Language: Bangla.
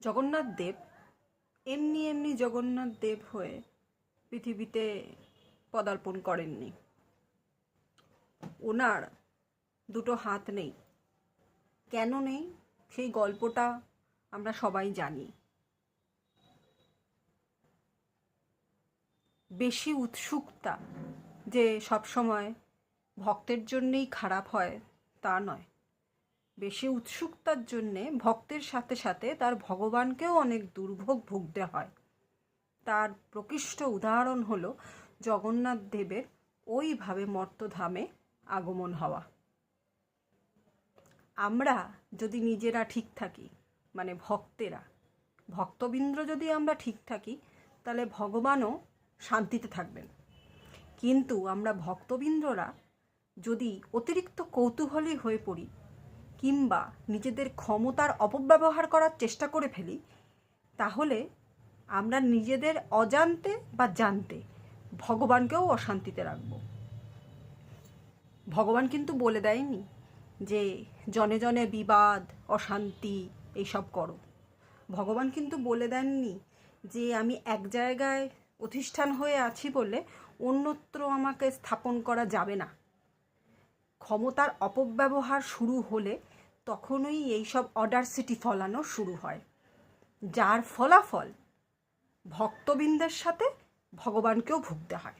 জগন্নাথ দেব, এমনি এমনি জগন্নাথ দেব হয়ে পৃথিবীতে পদার্পণ করেননি। ওনার দুটো হাত নেই। কেন নেই? সেই গল্পটা আমরা সবাই জানি। বেশি উৎসুকতা যে সবসময় ভক্তের জন্যেই খারাপ হয় তা নয়। বেশি উৎসুকতার জন্যে ভক্তের সাথে সাথে তার ভগবানকেও অনেক দুর্ভোগ ভুগতে হয়। তার প্রকৃষ্ট উদাহরণ হল জগন্নাথ দেবের ওইভাবে মর্তধামে আগমন হওয়া। আমরা যদি নিজেরা ঠিক থাকি মানে ভক্তেরা, ভক্তবৃন্দ যদি আমরা ঠিক থাকি, তাহলে ভগবানও শান্তিতে থাকবেন। কিন্তু আমরা ভক্তবৃন্দরা যদি অতিরিক্ত কৌতূহলী হয়ে পড়ি কিংবা নিজেদের ক্ষমতার অপব্যবহার করার চেষ্টা করে ফেলি, তাহলে আমরা নিজেদের অজান্তে বা জানতে ভগবানকেও অশান্তিতে রাখব। ভগবান কিন্তু বলে দেয়নি যে জনে জনে বিবাদ, অশান্তি এইসব করো। ভগবান কিন্তু বলে দেননি যে আমি এক জায়গায় অধিষ্ঠান হয়ে আছি বলে অন্যত্র আমাকে স্থাপন করা যাবে না। ক্ষমতার অপব্যবহার শুরু হলে তখনই এইসব অর্ডার সিটি ফলানো শুরু হয়। যার ফলাফল ভক্তবৃন্দের সাথে ভগবানকেও ভুগতে হয়।